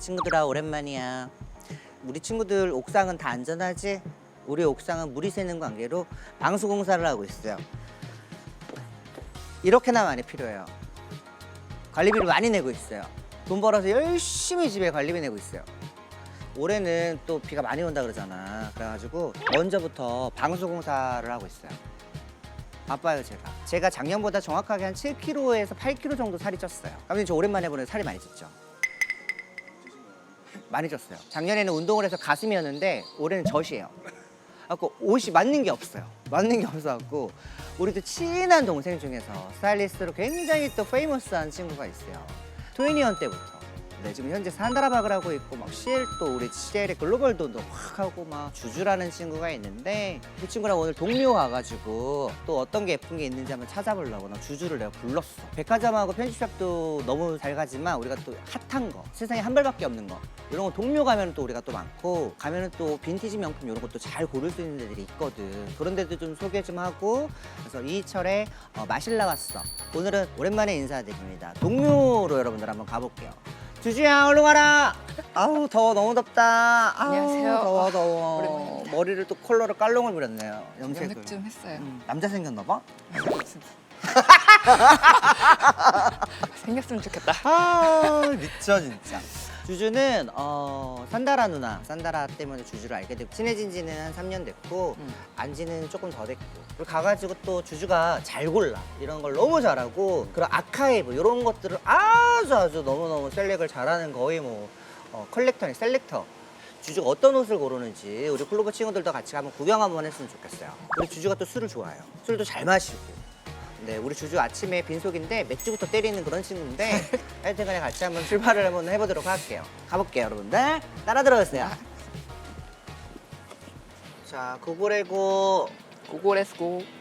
친구들아 오랜만이야. 우리 친구들 옥상은 다 안전하지? 우리 옥상은 물이 새는 관계로 방수 공사를 하고 있어요. 이렇게나 많이 필요해요. 관리비를 많이 내고 있어요. 돈 벌어서 열심히 집에 관리비 내고 있어요. 올해는 또 비가 많이 온다 그러잖아. 그래가지고 먼저부터 방수 공사를 하고 있어요. 바빠요 제가. 제가 작년보다 정확하게 한 7kg에서 8kg 정도 살이 쪘어요. 감독님 저 오랜만에 보는 살이 많이 쪘죠? 많이 쪘어요. 작년에는 운동을 해서 가슴이었는데 올해는 젖이에요. 갖고 옷이 맞는 게 없어요. 맞는 게 없어갖고 우리 또 친한 동생 중에서 스타일리스트로 굉장히 또 페이머스한 친구가 있어요. 트웬티원 때부터. 네, 지금 현재 산다라박을 하고 있고 막 CL 또 우리 CL의 글로벌도 확 하고 막 주주라는 친구가 있는데 그 친구랑 오늘 동묘 가가지고 또 어떤 게 예쁜 게 있는지 한번 찾아보려고 나 주주를 내가 불렀어. 백화점하고 편집샵도 너무 잘 가지만 우리가 또 핫한 거 세상에 한 벌밖에 없는 거 이런 거 동묘 가면 또 우리가 또 많고 가면은 또 빈티지 명품 이런 것도 잘 고를 수 있는 데들이 있거든. 그런 데도 좀 소개 좀 하고 그래서 이철에 어, 마실라 왔어. 오늘은 오랜만에 인사드립니다. 동묘로 여러분들 한번 가볼게요. 주주야 얼른 와라. 아우 더워 너무 덥다. 아우, 안녕하세요. 더워 더워. 오랜만입니다. 머리를 또 컬러로 깔롱을 부렸네요. 염색을. 염색 좀 했어요. 음, 남자 생겼나 봐. 생겼으면 좋겠다. 아 미쳐 진짜. 주주는 어, 산다라 누나, 산다라 때문에 주주를 알게 됐고 친해진 지는 한 3년 됐고 음. 안지는 조금 더 됐고 그리고 가가지고 또 주주가 잘 골라. 이런 걸 너무 잘하고 그런 아카이브 이런 것들을 아주 아주 너무너무 셀렉을 잘하는 거의 뭐 어, 컬렉터니 셀렉터. 주주가 어떤 옷을 고르는지 우리 클로버 친구들도 같이 한번 구경 한번 했으면 좋겠어요. 우리 주주가 또 술을 좋아해요. 술도 잘 마시고 네, 우리 주주 아침에 빈속인데 맥주부터 때리는 그런 친구인데 하여튼 간에 같이 한번 출발을 한번 해보도록 할게요. 가볼게요, 여러분들. 따라 들어주세요. 자, 구글에고 고고 렛츠고.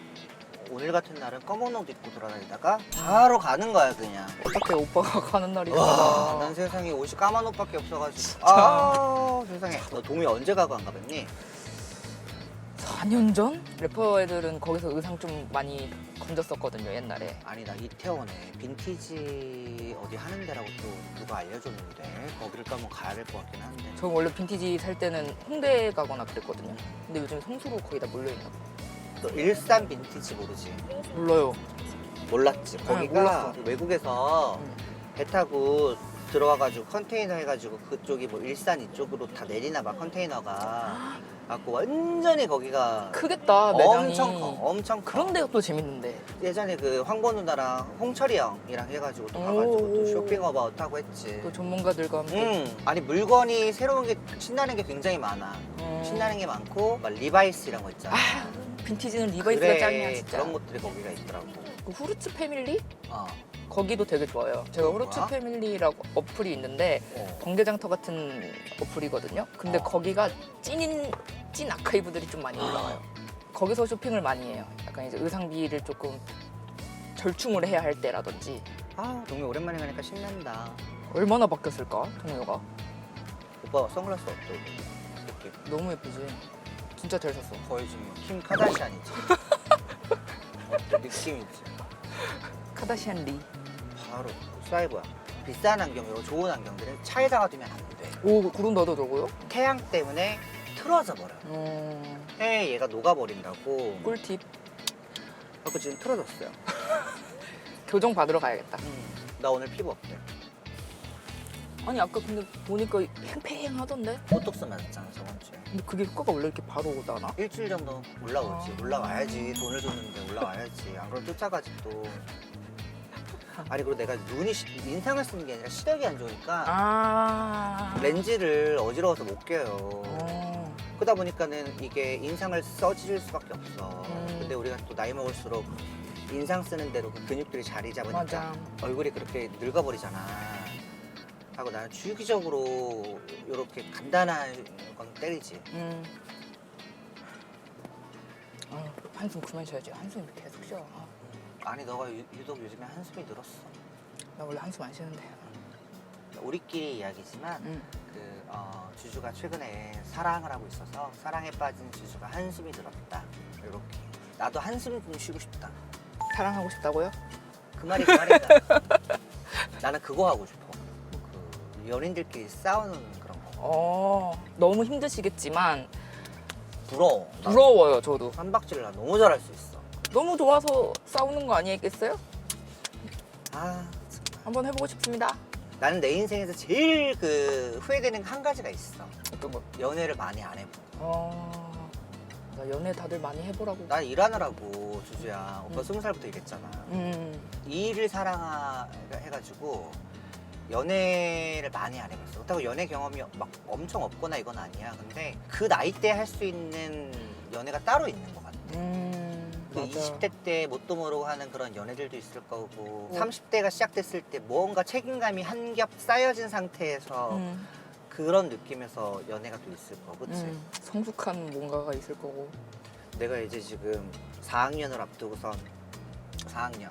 오늘 같은 날은 검은 옷 입고 돌아다니다가 바로 가는 거야, 그냥. 어떻게 오빠가 가는 날이 와, 있어. 난 세상에 옷이 까만 옷밖에 없어가지고. 아, 세상에. 너 동해 언제 가고 안 가봤니? 4년 전? 래퍼 애들은 거기서 의상 좀 많이 건졌었거든요, 옛날에. 아니, 나 이태원에 빈티지 어디 하는 데라고 또 누가 알려줬는데 거기를 또 한번 가야 될 것 같긴 한데. 저 원래 빈티지 살 때는 홍대 가거나 그랬거든요. 근데 요즘 성수로 거의 다 몰려있나 봐. 또 일산 빈티지 모르지? 몰라요. 몰랐지. 거기가 몰랐어. 외국에서 음. 배 타고 들어와가지고 컨테이너 해가지고 그쪽이 뭐 일산 이쪽으로 다 내리나 봐 컨테이너가. 갖고 완전히 거기가 크겠다, 매장이. 엄청 커, 엄청 커. 그런 데가 또 재밌는데. 예전에 그 황보 누나랑 홍철이 형이랑 해가지고 또 가가지고 또 오. 쇼핑 어바웃 하고 했지. 또 전문가들과 함께. 음, 아니 물건이 새로운 게 신나는 게 굉장히 많아. 음. 신나는 게 많고 막 리바이스 이런 거 있잖아. 아, 빈티지는 리바이스가 짱이야, 진짜. 그런 것들이 거기가 있더라고. 그 후르츠 패밀리? 어. 거기도 되게 좋아요. 제가 후르츠 뭐야? 패밀리라고 어플이 있는데 어. 번개장터 같은 어플이거든요. 근데 어. 거기가 찐인 찐 아카이브들이 좀 많이 올라와요. 거기서 쇼핑을 많이 해요. 약간 이제 의상비를 조금 절충을 해야 할 때라든지 아 동네 오랜만에 가니까 신난다. 얼마나 바뀌었을까 동료가 오빠 선글라스 어때? 이렇게 너무 예쁘지. 진짜 잘 샀어. 거의 지금 킴 카다시안이지. 어때? 느낌이지. 카다시안 리. 바로 사이버야. 비싼 안경, 이런 좋은 안경들은 차에다가 두면 안 돼. 오 그런다더라고요. 태양 때문에 틀어져 버려. 음, 해에 얘가 녹아버린다고. 꿀팁. 그래서 지금 틀어졌어요. 교정 받으러 가야겠다. 음, 나 오늘 피부 어때? 아니 아까 근데 보니까 팽팽하던데. 보톡스 맞았잖아 저번 주에. 근데 그게 효과가 원래 이렇게 바로 오다나? 일주일 정도 올라오지. 아. 올라와야지. 돈을 줬는데 올라와야지. 안 그러면 쫓아가지 또. 아니 그리고 내가 눈이 시- 인상을 쓰는 게 아니라 시력이 안 좋으니까 아. 렌즈를 어지러워서 못 껴요. 어. 그러다 보니까는 이게 인상을 써질 수밖에 없어. 음. 근데 우리가 또 나이 먹을수록 인상 쓰는 대로 그 근육들이 자리 잡으니까 맞아. 얼굴이 그렇게 늙어버리잖아. 하고 나는 주기적으로 이렇게 간단한 건 때리지. 음. 아, 한숨 그만 쉬어야지. 한숨 계속 쉬어. 아, 아니 너가 유, 유독 요즘에 한숨이 늘었어. 나 원래 한숨 안 쉬는데. 우리끼리 이야기지만 음. 그 어, 주주가 최근에 사랑을 하고 있어서 사랑에 빠진 주주가 한숨이 들었다. 이렇게 나도 한숨 좀 쉬고 싶다. 사랑하고 싶다고요? 그 말이 그 말이다. 나는 그거 하고 싶어. 그 연인들끼리 싸우는 그런 거 어, 너무 힘드시겠지만 부러워. 나 부러워요, 저도. 삼박질 나 너무 잘할 수 있어. 너무 좋아서 싸우는 거 아니겠어요? 아 한번 해보고 싶습니다. 나는 내 인생에서 제일 그 후회되는 한 가지가 있어. 어떤 거? 연애를 많이 안 해보. 어, 나 연애 다들 많이 해보라고. 난 일하느라고 주주야. 오빠 음. 스무 살부터 일했잖아. 음, 이 일을 사랑해가지고 연애를 많이 안 해봤어. 그렇다고 연애 경험이 막 엄청 없거나 이건 아니야. 근데 그 나이 때 할 수 있는 연애가 따로 있는 것 같아. 음, 그 맞아. 20대 때 뭣도 모르고 하는 그런 연애들도 있을 거고 음. 30대가 시작됐을 때 뭔가 책임감이 한 겹 쌓여진 상태에서 음, 그런 느낌에서 연애가 또 있을 거고 그치? 음, 성숙한 뭔가가 있을 거고. 내가 이제 지금 4학년을 앞두고선 4학년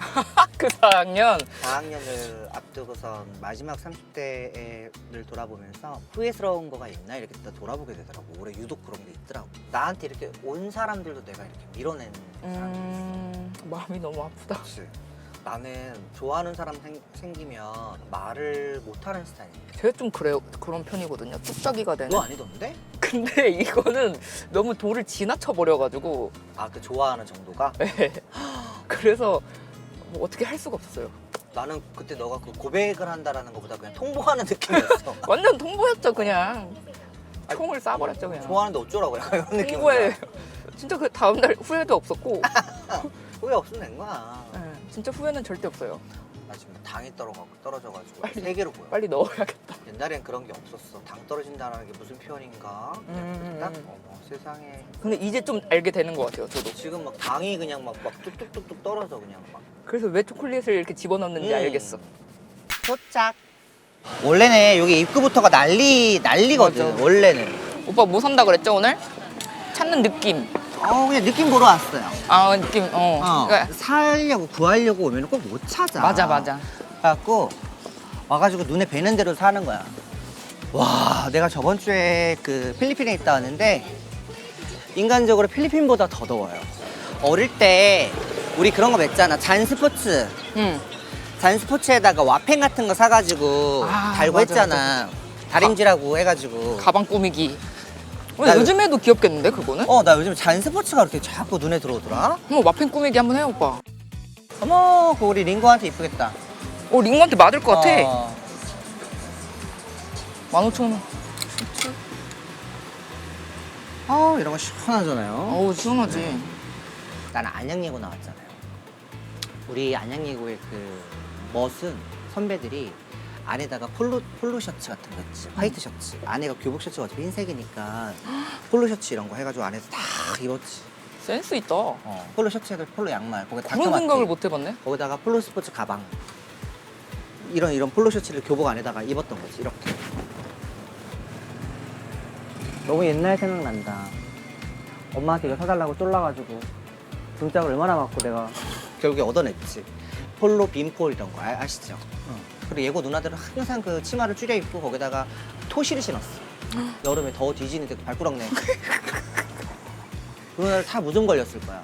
그 4학년 4학년을 앞두고선 마지막 30대를 돌아보면서 후회스러운 거가 있나 이렇게 딱 돌아보게 되더라고 올해 유독 그런 게 있더라고 나한테 이렇게 온 사람들도 내가 이렇게 밀어낸 사람이 있어 음, 마음이 너무 아프다. 그치. 나는 좋아하는 사람 생, 생기면 말을 못하는 스타일이야. 제가 좀 그래요. 그런 편이거든요. 뚝딱이가 되는. 너 아니던데? 근데 이거는 너무 도를 지나쳐 버려가지고 아 그 좋아하는 정도가? 네. 그래서 뭐 어떻게 할 수가 없었어요. 나는 그때 너가 그 고백을 한다라는 것보다 그냥 통보하는 느낌이었어. 완전 통보였죠 그냥. 총을 쏴버렸죠 그냥. 좋아하는데 어쩌라고 약간 이런 느낌. 통보에 진짜 그 다음 날 후회도 없었고 후회 없으면 된 거야. 네, 진짜 후회는 절대 없어요. 나 지금 당이 떨어가, 떨어져가지고 빨리. 세 개로 보여. 빨리 넣어야겠다. 옛날엔 그런 게 없었어. 당 떨어진다는 게 무슨 표현인가? 음, 딱 음. 어머 세상에. 근데 이제 좀 알게 되는 것 같아요 저도. 지금 막 당이 그냥 막, 막 뚝뚝뚝뚝 떨어져 그냥 막. 그래서 왜 초콜릿을 이렇게 집어넣는지 음. 알겠어. 도착. 원래는 여기 입구부터가 난리 난리거든. 맞아. 원래는. 오빠 뭐 산다 그랬죠 오늘? 찾는 느낌. 어 그냥 느낌 보러 왔어요. 아 느낌. 어. 어. 그러니까 살려고 구하려고 오면 꼭 못 찾아. 맞아 맞아. 그래갖고 와가지고 눈에 뵈는 대로 사는 거야. 와 내가 저번 주에 그 필리핀에 있다 왔는데 인간적으로 필리핀보다 더 더워요. 어릴 때 우리 그런 거 맸잖아. 잔 스포츠. 응. 잔 스포츠에다가 와펜 같은 거 사가지고 아, 달고 맞아, 했잖아. 다림질하고 해가지고. 가방 꾸미기. 나 근데 요즘에도 귀엽겠는데 그거는? 어, 나 요즘 잔 스포츠가 그렇게 자꾸 눈에 들어오더라. 어머 마펜 꾸미기 한번 해 오빠. 어머, 그거 우리 링거한테 이쁘겠다. 오 링거한테 맞을 것 같아. 어. 15,000원. 어, 이런 거 시원하잖아요. 어우 시원하지. 나는 안양예고 나왔잖아요. 우리 안양예고의 그 멋은 선배들이 안에다가 폴로 폴로 셔츠 같은 거 있지 화이트 셔츠 안에가 교복 셔츠가 어차피 흰색이니까 폴로 셔츠 이런 거 해가지고 안에서 다 입었지 센스 있다. 어, 폴로 셔츠에다 폴로 양말 거기 그런 다크마트 생각을 못 해봤네. 거기다가 폴로 스포츠 가방 이런 이런 폴로 셔츠를 교복 안에다가 입었던 거지 이렇게. 너무 옛날 생각난다. 엄마한테 이거 사달라고 쫄라가지고 등짝을 얼마나 맞고 내가 결국에 얻어냈지. 폴로 빈폴 이런 거 아, 시죠? 그리고 예고 누나들은 항상 그 치마를 줄여 입고 거기다가 토시를 신었어. 여름에 더워 뒤지는데 그 발꾸락내 그 누나들 다 무좀 걸렸을 거야?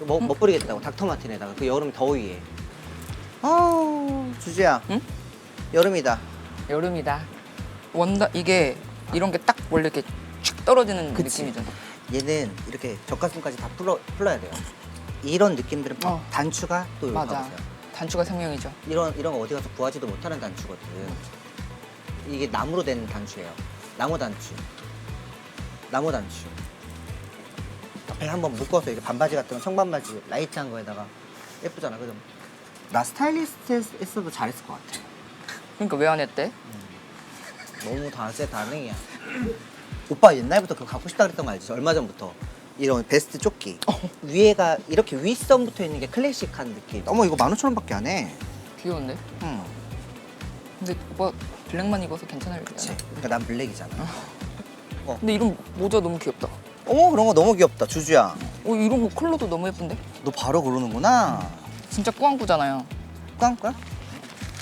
못, 못 뿌리겠다고 닥터 마틴에다가 그 여름 더위에. 아우 주주야 응? 여름이다 여름이다. 원다 이게 이런 게 딱 원래 이렇게 쭉 떨어지는 그치. 느낌이잖아. 얘는 이렇게 젖가슴까지 다 풀어, 풀러야 돼요 이런 느낌들은 어. 단추가 또 맞아. 봐보세요 단추가 생명이죠. 이런 이런 거 어디 가서 구하지도 못하는 단추거든 이게 나무로 된 단추예요 나무 단추 나무 단추 앞에 한번 묶어서 이렇게 반바지 같은 거 청반바지 라이트한 거에다가 예쁘잖아 그죠? 나 스타일리스트 했- 했어도 잘했을 것 같아 그러니까 왜 안 했대? 너무 다세 다능이야. 오빠 옛날부터 그거 갖고 싶다 그랬던 거 알지? 얼마 전부터. 이런 베스트 조끼. 위에가 이렇게 윗선 붙어 있는 게 클래식한 느낌. 어머 이거 15,000원밖에 안 해. 귀여운데? 응. 근데 오빠 블랙만 입어서 괜찮을 그치. 거야. 그러니까 난 블랙이잖아. 근데 이런 모자 너무 귀엽다. 어머 그런 거 너무 귀엽다. 주주야. 어 이런 거 컬러도 너무 예쁜데? 너 바로 고르는구나. 진짜 꾸안꾸잖아요. 꽝꽝?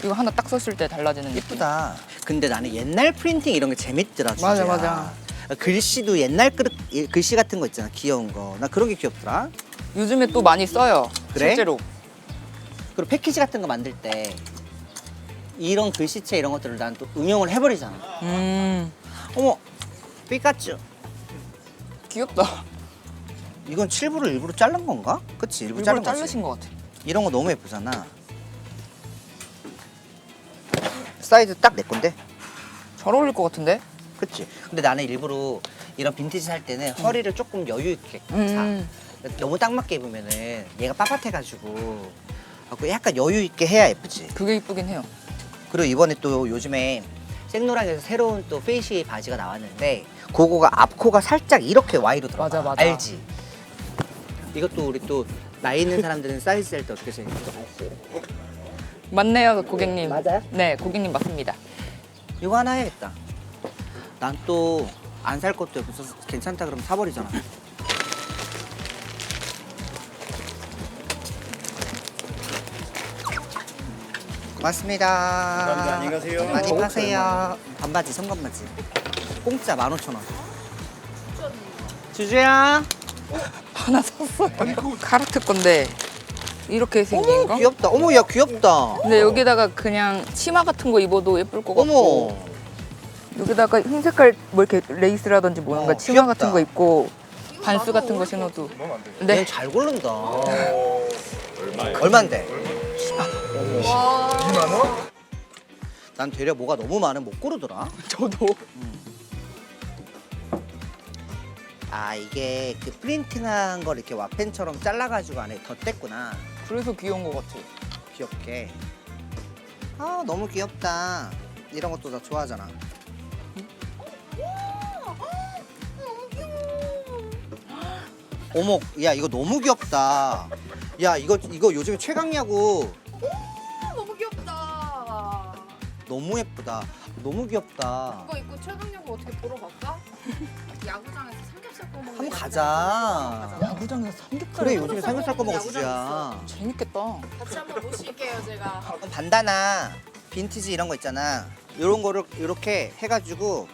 이거 하나 딱 썼을 때 달라지는 느낌. 예쁘다. 근데 나는 옛날 프린팅 이런 게 재밌더라. 주주야. 맞아, 맞아. 글씨도 옛날 글, 글씨 같은 거 있잖아. 귀여운 거. 나 그런 게 귀엽더라. 요즘에 또 많이 써요. 그래? 실제로. 그리고 패키지 같은 거 만들 때 이런 글씨체 이런 것들을 난 또 응용을 해버리잖아. 음 어머, 피카츄. 귀엽다. 이건 칠부를 일부러 자른 건가? 그치, 일부러, 일부러 자른 거지. 자르신 것 같아. 이런 거 너무 예쁘잖아. 사이즈 딱 내 건데? 잘 어울릴 것 같은데? 그치? 근데 나는 일부러 이런 빈티지 살 때는 허리를 조금 여유 있게 음. 사. 너무 딱 맞게 입으면은 얘가 빳빳해가지고 갖고 약간 여유 있게 해야 예쁘지. 그게 이쁘긴 해요. 그리고 이번에 또 요즘에 생노랑에서 새로운 또 페이시 바지가 나왔는데 그거가 앞코가 살짝 이렇게 Y로 들어가. 맞아, 맞아. 알지? 이것도 우리 또 나이 있는 사람들은 사이즈 셀때 어떻게 생겼어? 맞네요, 고객님. 맞아요? 네, 고객님 맞습니다. 이거 하나 해야겠다. 난 또 안 살 것도 없어서 괜찮다 그러면 사버리잖아. 고맙습니다. 감사합니다. 안녕히 가세요. 많이 저거 파세요. 반바지, 성건바지. 공짜 15,000원. 주주야. 하나 샀어요. 카르트 건데 이렇게 생긴 어머 거? 귀엽다. 어머 야 귀엽다. 근데 여기다가 그냥 치마 같은 거 입어도 예쁠 것 같고 어머. 여기다가 흰 색깔 뭐 이렇게 레이스라든지 뭔가 어, 치마 귀엽다. 같은 거 입고 반스 같은 거 신어도. 네 얘잘 고른다. 얼마인데? 2만 원? 난 되려 뭐가 너무 많으면 못 고르더라. 저도 아 이게 그 프린팅한 걸 이렇게 와펜처럼 잘라가지고 안에 덧댔구나. 그래서 귀여운 것 같아. 귀엽게. 아 너무 귀엽다. 이런 것도 나 좋아하잖아. 어머 야 이거 너무 귀엽다. 야 이거 이거 요즘에 최강야구. 너무 귀엽다. 너무 예쁘다. 너무 귀엽다. 이거 입고 최강야구 어떻게 보러 갈까? 야구장에서 한번 거 가자 야구장에서 삼겹살 그래 요즘에 삼겹살 꺼 먹어 야구장 주자 재밌겠다 같이 한번 모실게요 제가. 반다나 빈티지 이런 거 있잖아 이런 거를 이렇게 해가지고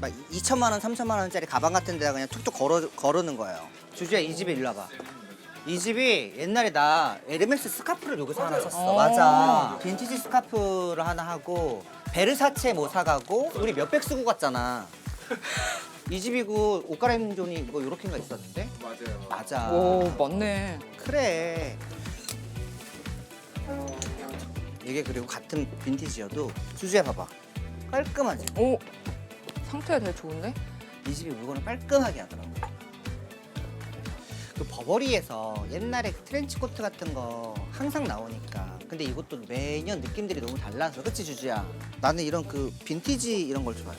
막 2천만 원, 3천만 원짜리 가방 같은 데다 그냥 툭툭 걸어 걸으는 거예요. 주주야 이 집에 일로 와봐. 이 집이 옛날에 나 에르메스 스카프를 여기서 하나 샀어. 어. 맞아. 빈티지 스카프를 하나 하고 베르사체 뭐 사가고 우리 몇백 쓰고 갔잖아. 이 집이고 옷 갈아입는 존이 뭐 이렇게인가 있었는데? 맞아요. 맞아. 오 맞네 그래. 이게 그리고 같은 빈티지여도 주주야 봐봐. 깔끔하지. 오 상태가 되게 좋은데? 이 집이 물건을 깔끔하게 하더라고. 그 버버리에서 옛날에 그 트렌치 코트 같은 거 항상 나오니까. 근데 이것도 매년 느낌들이 너무 달라서 그치 주주야? 나는 이런 그 빈티지 이런 걸 좋아해.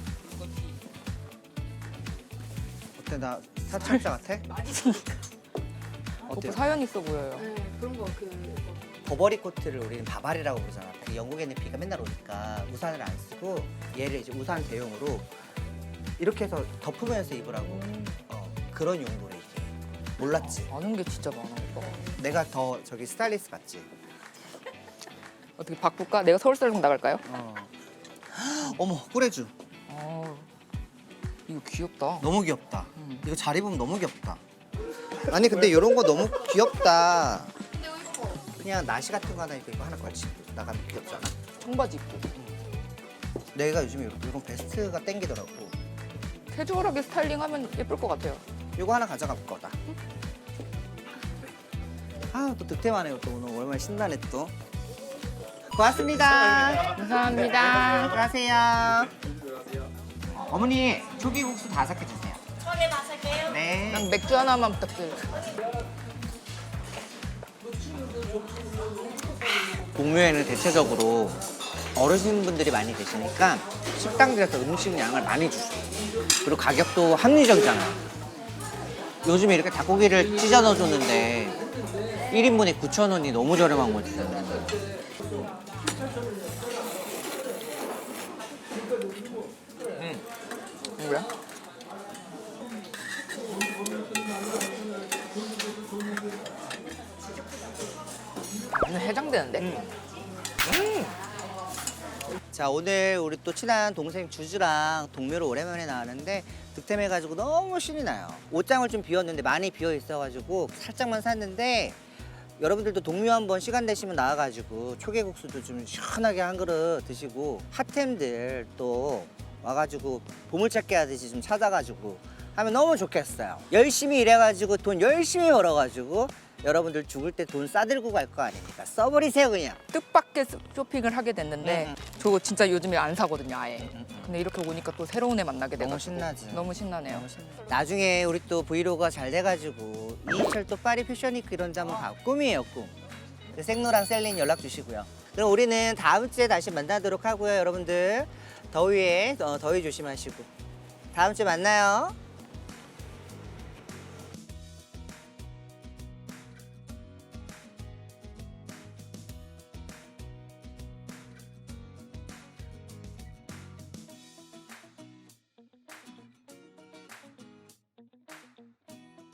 어때 나 사찰자 같아? 어때? 오빠 사연 있어 보여요 네 그런 거 그. 버버리 코트를 우리는 바바리라고 부르잖아. 그 영국에 는 비가 맨날 오니까 우산을 안 쓰고 얘를 이제 우산 대용으로 이렇게 해서 덮으면서 입으라고 어, 그런 용도로 이게 몰랐지. 아는 게 진짜 많아 오빠 내가 더 저기 스타일리스트 같지. 어떻게 바꿀까? 내가 서울 살롱 나갈까요? 어. 어머 꾸레주 어 이거 귀엽다 너무 귀엽다. 음. 이거 잘 입으면 너무 귀엽다. 아니 근데 이런 거 너무 귀엽다. 그냥 나시 같은 거 하나 입고 이거 하나 걸치 나가면 귀엽지 않아? 청바지 입고 내가 요즘에 이런, 이런 베스트가 땡기더라고. 캐주얼하게 스타일링하면 예쁠 것 같아요 이거 하나 가져갈 거다. 아, 또 득템하네요 또 오늘 얼마나 신나네 또. 고맙습니다. 감사합니다 안녕하세요. 어머니 초기국수 다섯 개 주세요. 저게 마실게요. 네. 그냥 맥주 하나만 부탁드려요 동묘에는 대체적으로 어르신분들이 많이 계시니까 식당들에서 음식 양을 많이 주죠. 그리고 가격도 합리적이잖아. 요즘에 이렇게 닭고기를 찢어 넣어줬는데 1인분에 9,000원이 너무 저렴한 거지. 뭐야? 완전 해장되는데? 자 오늘 우리 또 친한 동생 주주랑 동묘를 오랜만에 나왔는데 득템해가지고 너무 신이 나요 옷장을 좀 비웠는데 많이 비어 있어가지고 살짝만 샀는데 여러분들도 동묘 한번 시간 되시면 나와가지고 초계국수도 좀 시원하게 한 그릇 드시고 핫템들 또 와가지고 보물찾기 하듯이 좀 찾아가지고 하면 너무 좋겠어요. 열심히 일해가지고 돈 열심히 벌어가지고 여러분들 죽을 때 돈 싸들고 갈 거 아닙니까? 써버리세요 그냥. 뜻밖의 쇼핑을 하게 됐는데 음, 저 진짜 요즘에 안 사거든요 아예. 음, 음. 근데 이렇게 오니까 또 새로운 애 만나게 너무 돼가지고 신나지. 너무 신나네요. 나중에 우리 또 브이로그가 잘 돼가지고 이철 또 파리 패션위크 이런 데 한번 가 꿈이에요 꿈. 그 생노랑 셀린 연락 주시고요. 그럼 우리는 다음 주에 다시 만나도록 하고요 여러분들 더위에 어, 더위 조심하시고 다음 주에 만나요.